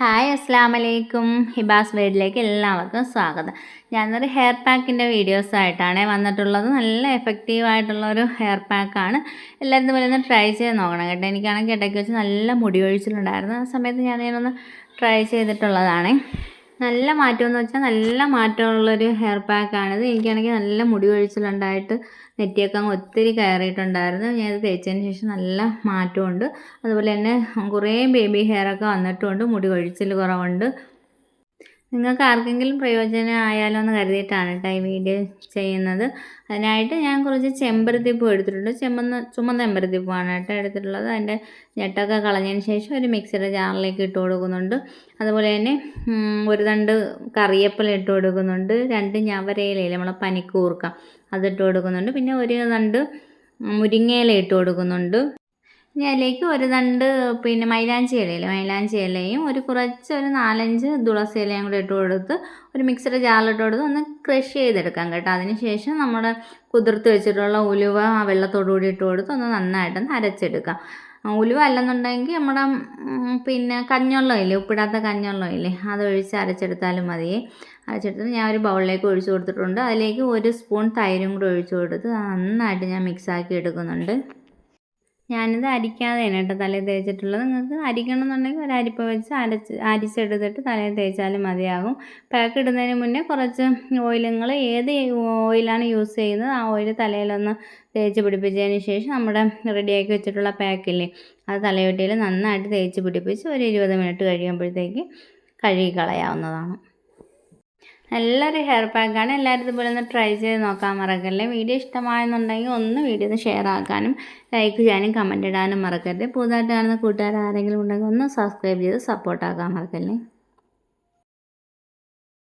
Hi അസ്സാം വലൈക്കും ഹിബാസ് വേഡിലേക്ക് എല്ലാവർക്കും സ്വാഗതം. ഞാനൊരു ഹെയർ പാക്കിന്റെ വീഡിയോസ് ആയിട്ടാണ് വന്നിട്ടുള്ളത്. നല്ല എഫക്റ്റീവ് ആയിട്ടുള്ള ഒരു ഹെയർ പാക്കാണ്. എല്ലാവരും പോലെ ഒന്ന് ട്രൈ ചെയ്ത് നോക്കണം കേട്ടോ. എനിക്കാണെങ്കിൽ ഇടയ്ക്ക് വെച്ച് നല്ല മുടി ഒഴിച്ചിലുണ്ടായിരുന്നു ആ സമയത്ത് ഞാൻ ട്രൈ ചെയ്തിട്ടുള്ളതാണ്. നല്ല മാറ്റമെന്ന് വെച്ചാൽ നല്ല മാറ്റമുള്ളൊരു ഹെയർ പാക്കാണിത് എനിക്കാണെങ്കിൽ നല്ല മുടി ഒഴിച്ചിലുണ്ടായിട്ട് നെറ്റിയൊക്കെ അങ്ങ് ഒത്തിരി കയറിയിട്ടുണ്ടായിരുന്നു. ഇത് തേച്ചതിന് ശേഷം നല്ല മാറ്റമുണ്ട് അതുപോലെ തന്നെ കുറേ ബേബി ഹെയറൊക്കെ വന്നിട്ടുമുണ്ട് മുടി ഒഴിച്ചിൽ കുറവുണ്ട്. നിങ്ങൾക്ക് ആർക്കെങ്കിലും പ്രയോജനം ആയാലോ എന്ന് കരുതിയിട്ടാണ് കേട്ടോ ഈ വീഡിയോ ചെയ്യുന്നത്. അതിനായിട്ട് ഞാൻ കുറച്ച് ചെമ്പരത്തിപ്പൂ എടുത്തിട്ടുണ്ട്. ചെമ്മന്ന് ചുമന്ന ചെമ്പരത്തിപ്പൂവാണ് കേട്ടോ എടുത്തിട്ടുള്ളത്. അതിന്റെ ഞെട്ടൊക്കെ കളഞ്ഞതിന് ശേഷം ഒരു മിക്സിയുടെ ജാറിലേക്ക് ഇട്ട് കൊടുക്കുന്നുണ്ട്. അതുപോലെ തന്നെ ഒരു തണ്ട് കറിയപ്പല ഇട്ട് കൊടുക്കുന്നുണ്ട്. രണ്ട് ഞവരയിലയില്ല നമ്മളെ പനിക്കൂർക്ക. അതിട്ട് കൊടുക്കുന്നുണ്ട്. പിന്നെ ഒരു തണ്ട് മുരിങ്ങയില ഇട്ട് കൊടുക്കുന്നുണ്ട്. ഇനി ഒരു രണ്ട് പിന്നെ മൈലാഞ്ചി ഇലയിൽ മൈലാഞ്ചി ഇലയും ഒരു കുറച്ച് ഒരു നാലഞ്ച് തുളസി ഇലയും കൂടെ ഇട്ട് കൊടുത്ത് ഒരു മിക്സിയുടെ ജാറിലിട്ട് കൊടുത്ത് ഒന്ന് ക്രഷ് ചെയ്തെടുക്കാം കേട്ടോ. അതിനുശേഷം നമ്മൾ കുതിർത്ത് വെച്ചിട്ടുള്ള ഉലുവ ആ വെള്ളത്തോടു കൂടി ഇട്ട് കൊടുത്ത് ഒന്ന് നന്നായിട്ടൊന്ന് അരച്ചെടുക്കാം. ഉലുവ അല്ലെന്നുണ്ടെങ്കിൽ നമ്മുടെ പിന്നെ കഞ്ഞുള്ളം ഇല്ലേ ഉപ്പിടാത്ത കഞ്ഞുള്ളം ഇല്ലേ അത് ഒഴിച്ച് അരച്ചെടുത്താലും മതിയേ അരച്ചെടുത്ത് ഞാൻ ഒരു ബൗളിലേക്ക് ഒഴിച്ചു കൊടുത്തിട്ടുണ്ട്. അതിലേക്ക് ഒരു സ്പൂൺ തൈരും കൂടെ ഒഴിച്ചു കൊടുത്ത് നന്നായിട്ട് ഞാൻ മിക്സാക്കി എടുക്കുന്നുണ്ട്. ഞാനിത് അരിക്കാതെയാണ് കേട്ടോ തലയിൽ തേച്ചിട്ടുള്ളത്. നിങ്ങൾക്ക് അരിക്കണം എന്നുണ്ടെങ്കിൽ ഒരു അരിപ്പ വെച്ച് അരച്ച് അരിച്ചെടുത്തിട്ട് തലയിൽ തേച്ചാലും മതിയാകും. പാക്ക് ഇടുന്നതിന് മുന്നേ കുറച്ച് ഓയിലുകൾ ഏത് ഓയിലാണ് യൂസ് ചെയ്യുന്നത് ആ ഓയിൽ തലയിലൊന്ന് തേച്ച് പിടിപ്പിച്ചതിന് ശേഷം നമ്മുടെ റെഡിയാക്കി വെച്ചിട്ടുള്ള പാക്കില്ലേ അത് തലയോട്ടിയിൽ നന്നായിട്ട് തേച്ച് പിടിപ്പിച്ച് ഒരു ഇരുപത് മിനിറ്റ് കഴിയുമ്പോഴത്തേക്ക് കഴുകി കളയാവുന്നതാണ്. നല്ലൊരു ഹെയർ പാക്കാണ് എല്ലാവരും ഇതുപോലെ ഒന്ന് ട്രൈ ചെയ്ത് നോക്കാൻ മറക്കല്ലേ? വീഡിയോ ഇഷ്ടമായെന്നുണ്ടെങ്കിൽ ഒന്ന് വീഡിയോ ഒന്ന് ഷെയർ ആക്കാനും ലൈക്ക് ചെയ്യാനും കമന്റ് ഇടാനും മറക്കരുത്. പുതുതായിട്ട് കാണുന്ന കൂട്ടുകാർ ആരെങ്കിലും ഉണ്ടെങ്കിൽ ഒന്ന് സബ്സ്ക്രൈബ് ചെയ്ത് സപ്പോർട്ടാക്കാൻ മറക്കല്ലേ?